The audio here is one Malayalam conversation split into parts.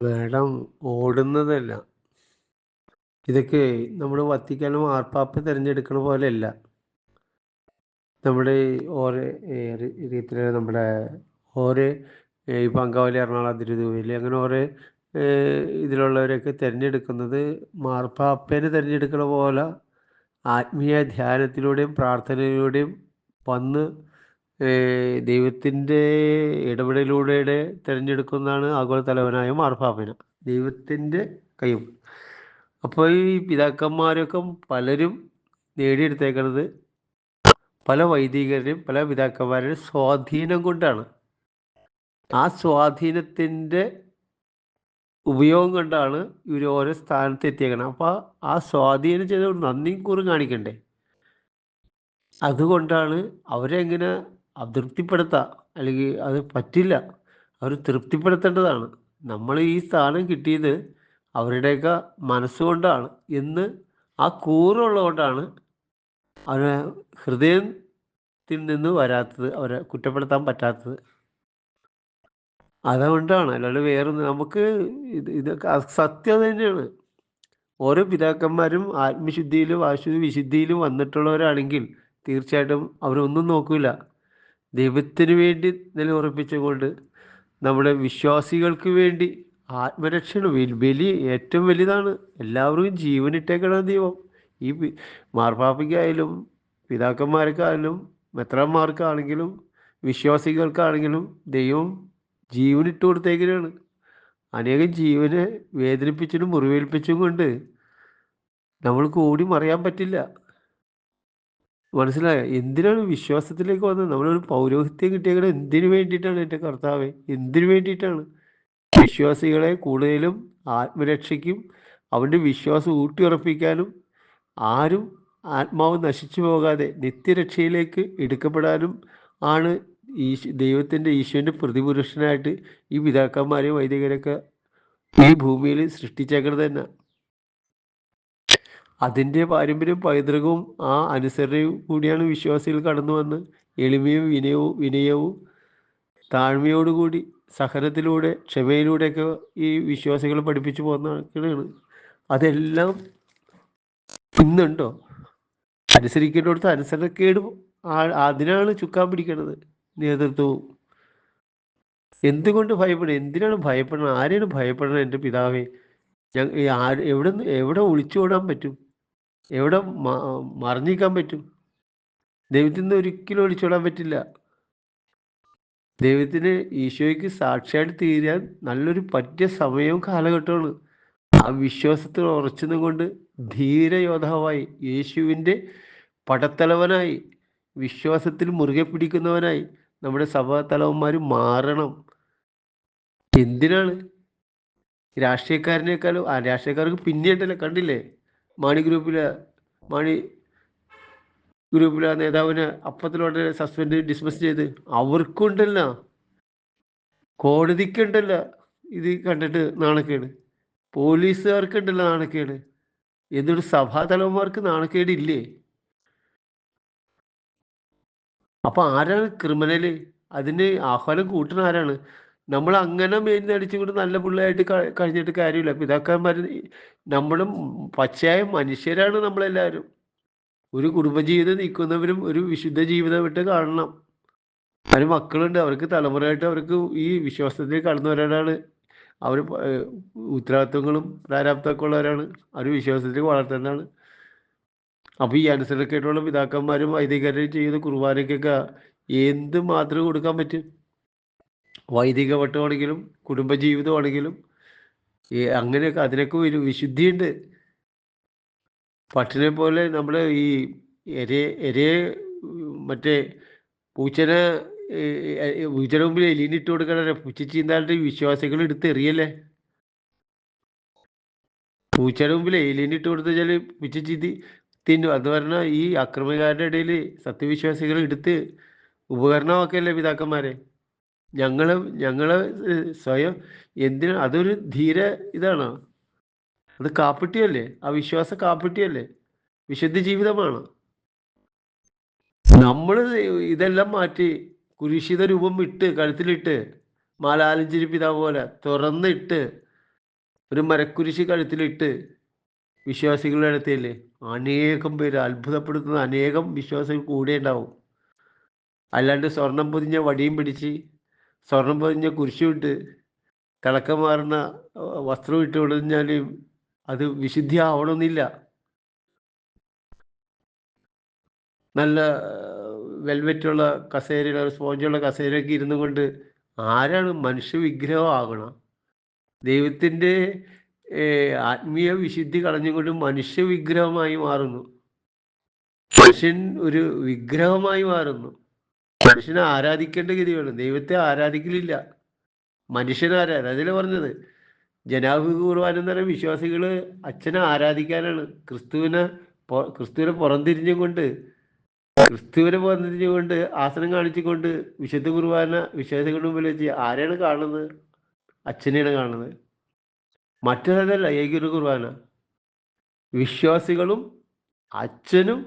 മേഡം ഓടുന്നതല്ല. ഇതൊക്കെ നമ്മൾ വത്തിക്കാനും ആർപ്പാപ്പ് തിരഞ്ഞെടുക്കണ പോലെയല്ല. നമ്മുടെ ഓരോ രീതിയിൽ നമ്മുടെ ഓരോ ഈ അങ്കാവലി എറണാകുളം അതിരൂപതയിൽ അങ്ങനെ ഓരോ ഇതിലുള്ളവരൊക്കെ തിരഞ്ഞെടുക്കുന്നത് മാർപ്പാപ്പേനെ തിരഞ്ഞെടുക്കണ പോലെ ആത്മീയ ധ്യാനത്തിലൂടെയും പ്രാർത്ഥനയിലൂടെയും വന്ന് ദൈവത്തിന്റെ ഇടപെടലിലൂടെ തിരഞ്ഞെടുക്കുന്നതാണ് ആഗോളതലവനായ മാർപ്പാപ്പനെ. ദൈവത്തിന്റെ കയ്യൊപ്പ്. അപ്പോൾ ഈ പിതാക്കന്മാരൊക്കെ പലരും നേടിയെടുത്തേക്കുന്നത് പല വൈദികരുടെയും പല പിതാക്കന്മാരുടെയും സ്വാധീനം കൊണ്ടാണ്. ആ സ്വാധീനത്തിന്റെ ഉപയോഗം കൊണ്ടാണ് ഇവർ ഓരോ സ്ഥാനത്ത് എത്തിയേക്കണം അപ്പൊ ആ സ്വാധീനം ചെയ്തവർ നന്ദിയും കൂറും കാണിക്കണ്ടേ? അതുകൊണ്ടാണ് അവരെ എങ്ങനെ അതൃപ്തിപ്പെടുത്താം അല്ലെങ്കിൽ അത് പറ്റില്ല. അവർ തൃപ്തിപ്പെടുത്തേണ്ടതാണ്. നമ്മൾ ഈ സ്ഥാനം കിട്ടിയത് അവരുടെയൊക്കെ മനസ്സുകൊണ്ടാണ് എന്ന് ആ കൂറുള്ളതുകൊണ്ടാണ് അവരെ ഹൃദയത്തിൽ നിന്ന് വരാത്തത്. അവരെ കുറ്റപ്പെടുത്താൻ പറ്റാത്തത്. അതുകൊണ്ടാണ്. അല്ലാണ്ട് വേറൊന്നും നമുക്ക് ഇത് ഇതൊക്കെ സത്യം തന്നെയാണ്. ഓരോ പിതാക്കന്മാരും ആത്മശുദ്ധിയിലും ആശുദ്ധ വിശുദ്ധിയിലും വന്നിട്ടുള്ളവരാണെങ്കിൽ തീർച്ചയായിട്ടും അവരൊന്നും നോക്കൂല. ദൈവത്തിന് വേണ്ടി നിലയുറപ്പിച്ചുകൊണ്ട് നമ്മുടെ വിശ്വാസികൾക്ക് വേണ്ടി ആത്മരക്ഷണ ബലി ഏറ്റവും വലുതാണ്. എല്ലാവർക്കും ജീവനിട്ടേക്കണം ദൈവം. ഈ മാർപ്പാപ്പയ്ക്കായാലും പിതാക്കന്മാർക്കായാലും മെത്രാന്മാർക്കാണെങ്കിലും വിശ്വാസികൾക്കാണെങ്കിലും ദൈവം ജീവനിട്ട് കൊടുത്തേക്കിനാണ് അനേകം ജീവനെ വേദനിപ്പിച്ചിട്ടും മുറിവേൽപ്പിച്ചും കൊണ്ട് നമ്മൾക്ക് ഓടി മറിയാൻ പറ്റില്ല. മനസ്സിലായോ? എന്തിനാണ് വിശ്വാസത്തിലേക്ക് വന്നത്? നമ്മളൊരു പൗരോഹിത്യം കിട്ടിയേക്കണത് എന്തിനു വേണ്ടിയിട്ടാണ് എന്റെ കർത്താവേ? എന്തിനു വേണ്ടിയിട്ടാണ്? വിശ്വാസികളെ കൂടുതലും ആത്മരക്ഷയ്ക്കും അവന്റെ വിശ്വാസം ഊട്ടിയുറപ്പിക്കാനും ആരും ആത്മാവ് നശിച്ചു പോകാതെ നിത്യരക്ഷയിലേക്ക് എടുക്കപ്പെടാനും ആണ് ഈശ് ദൈവത്തിന്റെ ഈശോന്റെ പ്രതിപുരുഷനായിട്ട് ഈ പിതാക്കന്മാരെയും വൈദികരൊക്കെ ഈ ഭൂമിയിൽ സൃഷ്ടിച്ചേക്കണത് തന്നെ. അതിന്റെ പാരമ്പര്യവും പൈതൃകവും ആ അനുസരണയും കൂടിയാണ് വിശ്വാസികൾ കടന്നു വന്ന് എളിമയും വിനയവും വിനയവും താഴ്മയോടുകൂടി സഹനത്തിലൂടെ ക്ഷമയിലൂടെയൊക്കെ ഈ വിശ്വാസികൾ പഠിപ്പിച്ചു പോകുന്ന അതെല്ലാം ഇന്നുണ്ടോ? അനുസരിക്കേണ്ടടുത്ത് അനുസരണക്കേട് അതിനാണ് ചുക്കാൻ പിടിക്കണത് നേതൃത്വവും. എന്തുകൊണ്ട് ഭയപ്പെടും? എന്തിനാണ് ഭയപ്പെടണം ആരെയാണ് ഭയപ്പെടണം എന്റെ പിതാവേ? ഞാൻ എവിടെ എവിടെ ഒളിച്ചോടാൻ പറ്റും? എവിടെ മറിഞ്ഞിക്കാൻ പറ്റും? ദൈവത്തിൽ നിന്ന് ഒരിക്കലും ഒളിച്ചോടാൻ പറ്റില്ല. ദൈവത്തിന് ഈശോയ്ക്ക് സാക്ഷിയായിട്ട് തീരാൻ നല്ലൊരു പറ്റിയ സമയവും കാലഘട്ടമാണ്. ആ വിശ്വാസത്തിൽ ഉറച്ചു ധീര യോദ്ധാവായി യേശുവിന്റെ പടത്തലവനായി വിശ്വാസത്തിൽ മുറുകെ പിടിക്കുന്നവനായി നമ്മുടെ സഭാതലവന്മാർ മാറണം. എന്തിനാണ്? രാഷ്ട്രീയക്കാരനേക്കാളും ആ രാഷ്ട്രീയക്കാർക്ക് പിന്നെയുണ്ടല്ലോ കണ്ടില്ലേ? മാണി ഗ്രൂപ്പിലെ മാണി ഗ്രൂപ്പിലെ നേതാവിനെ അപ്പത്തിലോടെ സസ്പെൻഡ് ഡിസ്മിസ് ചെയ്ത്. അവർക്കുണ്ടല്ല കോടതിക്കുണ്ടല്ല ഇത് കണ്ടിട്ട് നാണക്കേട്. പോലീസുകാർക്കുണ്ടല്ല നാണക്കേട്. എന്നിട്ട് സഭാതലവന്മാർക്ക് നാണക്കേടില്ലേ? അപ്പൊ ആരാണ് ക്രിമിനൽ? അതിന് ആഹ്വാനം കൂട്ടുന്ന ആരാണ്? നമ്മൾ അങ്ങനെ മേൽനടിച്ചുകൊണ്ട് നല്ല പിള്ളയായിട്ട് ക കഴിഞ്ഞിട്ട് കാര്യമില്ല. പിതാക്കന്മാര് നമ്മളും പച്ചയായ മനുഷ്യരാണ് നമ്മളെല്ലാവരും. ഒരു കുടുംബജീവിതം നയിക്കുന്നവരും ഒരു വിശുദ്ധ ജീവിതം വിട്ട് കാണണം. അതിന് മക്കളുണ്ട്. അവർക്ക് തലമുറയായിട്ട് അവർക്ക് ഈ വിശ്വാസത്തിൽ കടന്നവരാണ് ഏഹ് ഉത്തരവാദിത്തങ്ങളും പ്രാരാബ്ധമൊക്കെ ഉള്ളവരാണ്. അവർ വിശ്വാസത്തിലേക്ക് വളർത്തേണ്ടതാണ്. അപ്പൊ ഈ അനുസരണക്കേടുള്ള പിതാക്കന്മാരും വൈദികരും ചെയ്ത കുർബാനയ്ക്കൊക്കെ എന്ത് മാത്രം കൊടുക്കാൻ പറ്റും? വൈദിക വട്ടമാണെങ്കിലും കുടുംബജീവിതമാണെങ്കിലും ഈ അങ്ങനെയൊക്കെ അതിനൊക്കെ ഒരു വിശുദ്ധിയുണ്ട്. പട്ടിനെ പോലെ നമ്മൾ ഈ എരയെ എരയെ മറ്റേ പൂച്ചനെ പൂച്ചന മുമ്പിൽ എലിനിട്ട് കൊടുക്കണ പൂച്ച ചീന്താലിട്ട് വിശ്വാസികൾ എടുത്ത് എറിയല്ലേ? പൂച്ചയുടെ മുമ്പിൽ എലിനിട്ട് കൊടുത്തു വെച്ചാൽ പൂച്ച ചീന്തി തിന്നും. അത് പറഞ്ഞാൽ ഈ അക്രമികാരുടെ ഇടയിൽ സത്യവിശ്വാസികൾ എടുത്ത് ഉപകരണമാക്കല്ലേ പിതാക്കന്മാരെ? ഞങ്ങൾ ഞങ്ങൾ സ്വയം എന്തിനാ അതൊരു ധീര ഇതാണ് അത് കാപ്പട്യമല്ലേ? ആ വിശ്വാസ കാപ്പട്യമല്ലേ? വിശുദ്ധ ജീവിതമാണ്. നമ്മൾ ഇതെല്ലാം മാറ്റി കുരിശിത രൂപം ഇട്ട് കഴുത്തിലിട്ട് മാലാലഞ്ചിരി പിതാവ് പോലെ തുറന്നിട്ട് ഒരു മരക്കുരിശി കഴുത്തിലിട്ട് വിശ്വാസികളുടെ അടുത്തല്ലേ അനേകം പേര് അത്ഭുതപ്പെടുത്തുന്ന അനേകം വിശ്വാസികൾ കൂടെ ഉണ്ടാവും അല്ലാണ്ട് സ്വർണം പൊതിഞ്ഞ വടിയും പിടിച്ച് സ്വർണം പൊതിഞ്ഞ കുരിശും ഇട്ട് തിളക്കം മാറുന്ന വസ്ത്രം ഇട്ട് ഒളിഞ്ഞാൽ അത് വിശുദ്ധി ആവണമെന്നില്ല നല്ല വെൽവെറ്റുള്ള കസേരകൾ സ്പോഞ്ചുള്ള കസേരയൊക്കെ ഇരുന്നു കൊണ്ട് ആരാണ് മനുഷ്യ വിഗ്രഹമാകണം ദൈവത്തിന്റെ ആത്മീയ വിശുദ്ധി കളഞ്ഞുകൊണ്ട് മനുഷ്യ വിഗ്രഹമായി മാറുന്നു. മനുഷ്യൻ ഒരു വിഗ്രഹമായി മാറുന്നു. മനുഷ്യനെ ആരാധിക്കേണ്ട ഗതിയാണ് ദൈവത്തെ ആരാധിക്കലില്ല. മനുഷ്യനെ ആരാധന അതിലെ പറഞ്ഞത്. ജനാഹു കുർബാന എന്ന് പറയുന്ന വിശ്വാസികൾ അച്ഛനെ ആരാധിക്കാനാണ്. ക്രിസ്തുവിനെ ക്രിസ്തുവിനെ പുറംതിരിഞ്ഞും കൊണ്ട് ക്രിസ്തുവിനെ പുറംതിരിഞ്ഞുകൊണ്ട് ആസനം കാണിച്ചുകൊണ്ട് വിശുദ്ധ കുർബാന വിശ്വാസികളുടെ മുമ്പിൽ വെച്ച് ആരെയാണ് കാണുന്നത്? അച്ഛനെയാണ് കാണുന്നത്. മറ്റൊരല്ല ഏകീകൃത കുർബാന. വിശ്വാസികളും അച്ഛനും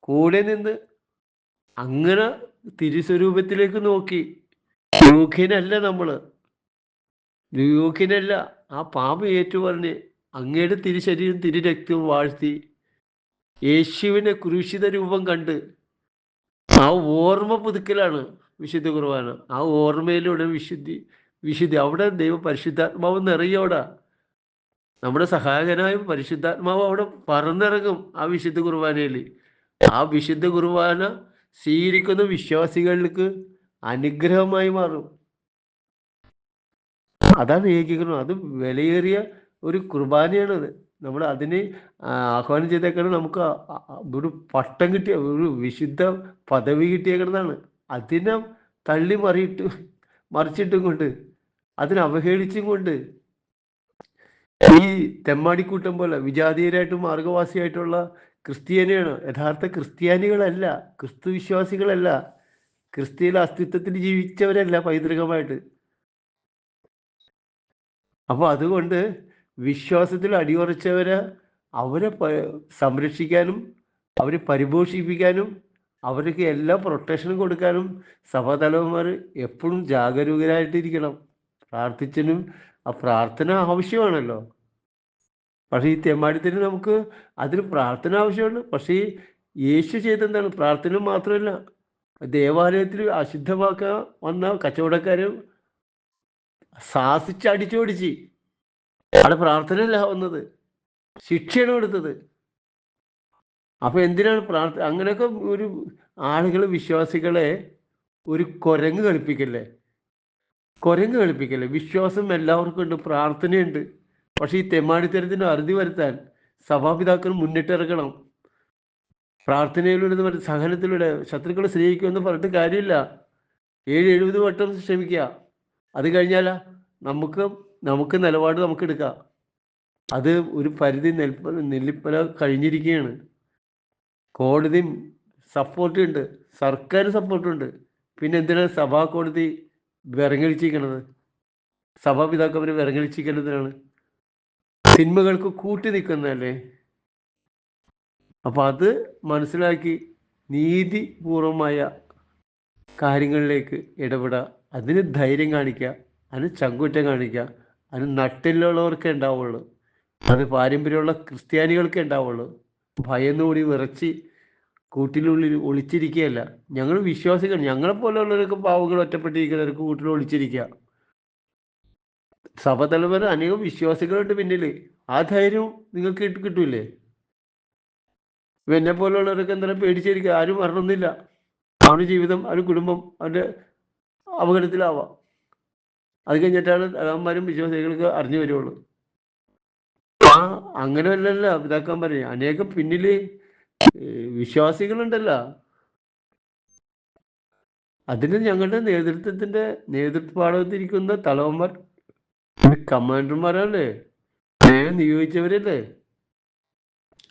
കൂടെ നിന്ന് അങ്ങനെ തിരുസ്വരൂപത്തിലേക്ക് നോക്കി. യോഗ്യനല്ല നമ്മൾ. യോഗ്യനല്ല. ആ പാപം ഏറ്റുപറഞ്ഞ് അങ്ങയുടെ തിരുശരീരം തിരുരക്തവും വാഴ്ത്തി യേശുവിനെ കുരുഷിത രൂപം കണ്ട് ആ ഓർമ്മ പുതുക്കലാണ് വിശുദ്ധ കുർബാന. ആ ഓർമ്മയിലൂടെ വിശുദ്ധി വിശുദ്ധി. അവിടെ ദൈവ പരിശുദ്ധാത്മാവ് നിറയും നമ്മുടെ സഹായകനായ പരിശുദ്ധാത്മാവ് അവിടെ പറന്നിറങ്ങും ആ വിശുദ്ധ കുർബാനയിൽ ആ വിശുദ്ധ കുർബാന സ്വീകരിക്കുന്ന വിശ്വാസികൾക്ക് അനുഗ്രഹമായി മാറും. അതാണ് ഏകീകരണം അത് വിലയേറിയ ഒരു കുർബാനയാണത്. നമ്മൾ അതിനെ ആഹ്വാനം ചെയ്തേക്കാണ് നമുക്ക് ഒരു പട്ടം കിട്ടിയ ഒരു വിശുദ്ധ പദവി കിട്ടിയേക്കുന്നതാണ് അതിനെ തള്ളി മറിയിട്ട് മറിച്ചിട്ടും കൊണ്ട് അതിനെ അവഹേളിച്ചും കൊണ്ട് ഈ തെമ്മാടിക്കൂട്ടം പോലെ വിജാതീയരായിട്ടും മാർഗവാസിയായിട്ടുള്ള ക്രിസ്ത്യാനിയാണ്. യഥാർത്ഥ ക്രിസ്ത്യാനികളല്ല ക്രിസ്തു വിശ്വാസികളല്ല ക്രിസ്ത്യയിലെ അസ്തിത്വത്തിൽ ജീവിച്ചവരല്ല പൈതൃകമായിട്ട്. അപ്പോൾ അതുകൊണ്ട് വിശ്വാസത്തിൽ അടിയുറച്ചവരെ അവരെ സംരക്ഷിക്കാനും അവരെ പരിപോഷിപ്പിക്കാനും അവർക്ക് എല്ലാ പ്രൊട്ടക്ഷനും കൊടുക്കാനും സഭാതലവന്മാർ എപ്പോഴും ജാഗരൂകരായിട്ടിരിക്കണം. പ്രാർത്ഥിച്ചനും ആ പ്രാർത്ഥന ആവശ്യമാണല്ലോ. പക്ഷേ ഈ തെമ്മാടിത്തിന് നമുക്ക് അതിന് പ്രാർത്ഥന ആവശ്യമാണ്. പക്ഷേ യേശു ചെയ്തെന്താണ് പ്രാർത്ഥന മാത്രമല്ല. ദേവാലയത്തിൽ അശുദ്ധമാക്കാൻ വന്ന കച്ചവടക്കാരും സാസിച്ചടിച്ചോടിച്ച് അവിടെ പ്രാർത്ഥനയല്ല വന്നത്. ശിക്ഷയാണ് കൊടുത്തത്. അപ്പൊ എന്തിനാണ് പ്രാർത്ഥ? അങ്ങനെയൊക്കെ ഒരു ആളുകൾ വിശ്വാസികളെ ഒരു കുരങ്ങ് കളിപ്പിക്കല്ലേ? കുരങ്ങ് കളിപ്പിക്കല്ലേ? വിശ്വാസം എല്ലാവർക്കും ഉണ്ട് പ്രാർത്ഥനയുണ്ട്. പക്ഷെ ഈ തെമ്മാടിത്തരത്തിന് അറുതി വരുത്താൻ സഭാപിതാക്കൾ മുന്നിട്ടിറങ്ങണം. പ്രാർത്ഥനയിലൂടെ സഹനത്തിലൂടെ ശത്രുക്കളെ സ്നേഹിക്കുമെന്ന് പറഞ്ഞിട്ട് കാര്യമില്ല. ഏഴ് എഴുപത് വട്ടം ക്ഷമിക്കുക. അത് കഴിഞ്ഞാലാ നമുക്ക് നമുക്ക് നിലപാട് നമുക്ക് എടുക്കാം. അത് ഒരു പരിധി നെൽപ്പ നെല്ലിപ്പല കഴിഞ്ഞിരിക്കുകയാണ്. കോടതി സപ്പോർട്ട് ഉണ്ട്. സർക്കാർ സപ്പോർട്ടുണ്ട് പിന്നെ എന്തിനാണ് സഭാ കോടതി വിറങ്ങലിച്ചിരിക്കണത് സഭാപിതാക്കന്മാർ വിറങ്ങലിച്ചിരിക്കുന്നതിനാണ്. സിനിമകൾക്ക് കൂട്ടി നിൽക്കുന്നതല്ലേ? അപ്പൊ അത് മനസ്സിലാക്കി നീതിപൂർവമായ കാര്യങ്ങളിലേക്ക് ഇടപെടുക. അതിന് ധൈര്യം കാണിക്കുക അതിന് ചങ്കുറ്റം കാണിക്കുക അതിന് നട്ടിലുള്ളവർക്കേ ഉണ്ടാവുള്ളൂ. അത് പാരമ്പര്യമുള്ള ക്രിസ്ത്യാനികൾക്കേ ഉണ്ടാവുള്ളൂ. ഭയന്നുകൂടി വിറച്ച് കൂട്ടിനുള്ളിൽ ഒളിച്ചിരിക്കുകയല്ല. ഞങ്ങൾ വിശ്വാസികൾ ഞങ്ങളെ പോലെയുള്ളവർക്ക് പാവങ്ങൾ ഒറ്റപ്പെട്ടിരിക്കുന്നവർക്ക് കൂട്ടിൽ ഒളിച്ചിരിക്കുക. സഭ തലവർ അനേകം വിശ്വാസികളുണ്ട് പിന്നിൽ. ആ ധൈര്യം നിങ്ങൾക്ക് കിട്ട- കിട്ടൂലേ എന്നെ പോലുള്ളവരൊക്കെ എന്തായാലും പേടിച്ചിരിക്കുക ആരും മരണമൊന്നുമില്ല അവന് ജീവിതം അവന് കുടുംബം അവന്റെ അപകടത്തിലാവാം. അത് കഴിഞ്ഞിട്ടാണ് തലവന്മാരും വിശ്വാസികൾക്ക് അറിഞ്ഞു വരുള്ളൂ. ആ അങ്ങനെ അല്ലല്ല ഇതാക്കാൻ പറയും അനേകം പിന്നിൽ ഏഹ് വിശ്വാസികളുണ്ടല്ലോ. അതിന് ഞങ്ങളുടെ നേതൃത്വത്തിന്റെ നേതൃത്വപാഠത്തിരിക്കുന്ന തലവന്മാർ കമാൻഡർമാരല്ലേ? ദൈവം നിയോഗിച്ചവരല്ലേ?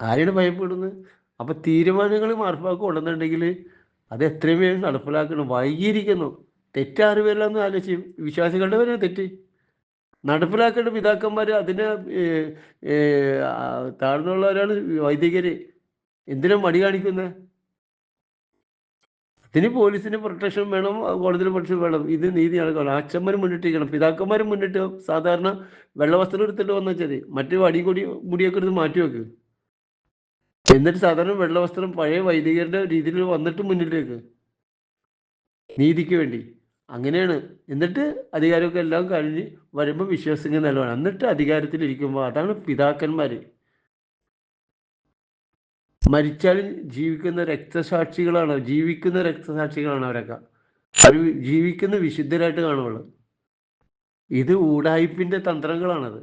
ആരെയാണ് ഭയപ്പെടുന്നത്? അപ്പൊ തീരുമാനങ്ങൾ മാർപ്പാക്ക് ഉണ്ടെന്നുണ്ടെങ്കിൽ അത് എത്രയും വേഗം നടപ്പിലാക്കണം വൈകിയിരിക്കുന്നു. തെറ്റാറിവല്ലെന്ന് ആലോചിക്കും വിശ്വാസികളുടെ വരെ തെറ്റ്. നടപ്പിലാക്കേണ്ട പിതാക്കന്മാർ അതിന് താഴ്ന്നുള്ളവരാണ് വൈദികര്. എന്തിനാ മടി കാണിക്കുന്നത് ഇതിന് പോലീസിന് പ്രൊട്ടക്ഷൻ വേണം കോടതിയിൽ പ്രൊട്ടക്ഷൻ വേണം. ഇത് നീതി നടക്കണം അച്ഛന്മാർ മുന്നിട്ടിരിക്കണം പിതാക്കന്മാർ മുന്നിട്ട് സാധാരണ വെള്ളവസ്ത്രം എടുത്തിട്ട് വന്നാൽ ശരി. മറ്റു വടി കൊടി മുടിയൊക്കെ എടുത്ത് മാറ്റി വെക്ക്. എന്നിട്ട് സാധാരണ വെള്ളവസ്ത്രം പഴയ വൈദികരുടെ രീതിയിൽ വന്നിട്ട് മുന്നിലേക്ക് നീതിക്ക് വേണ്ടി. അങ്ങനെയാണ്. എന്നിട്ട് അധികാരമൊക്കെ എല്ലാം കഴിഞ്ഞ് വരുമ്പോൾ വിശ്വാസികൾ നിലവാണ് എന്നിട്ട് അധികാരത്തിൽ ഇരിക്കുമ്പോൾ അതാണ് പിതാക്കന്മാർ മരിച്ചാലും ജീവിക്കുന്ന രക്തസാക്ഷികളാണ് ജീവിക്കുന്ന രക്തസാക്ഷികളാണ് അവരൊക്കെ. അവർ ജീവിക്കുന്ന വിശുദ്ധരായിട്ട് കാണുള്ളൂ ഇത് ഊടായിപ്പിന്റെ തന്ത്രങ്ങളാണത്.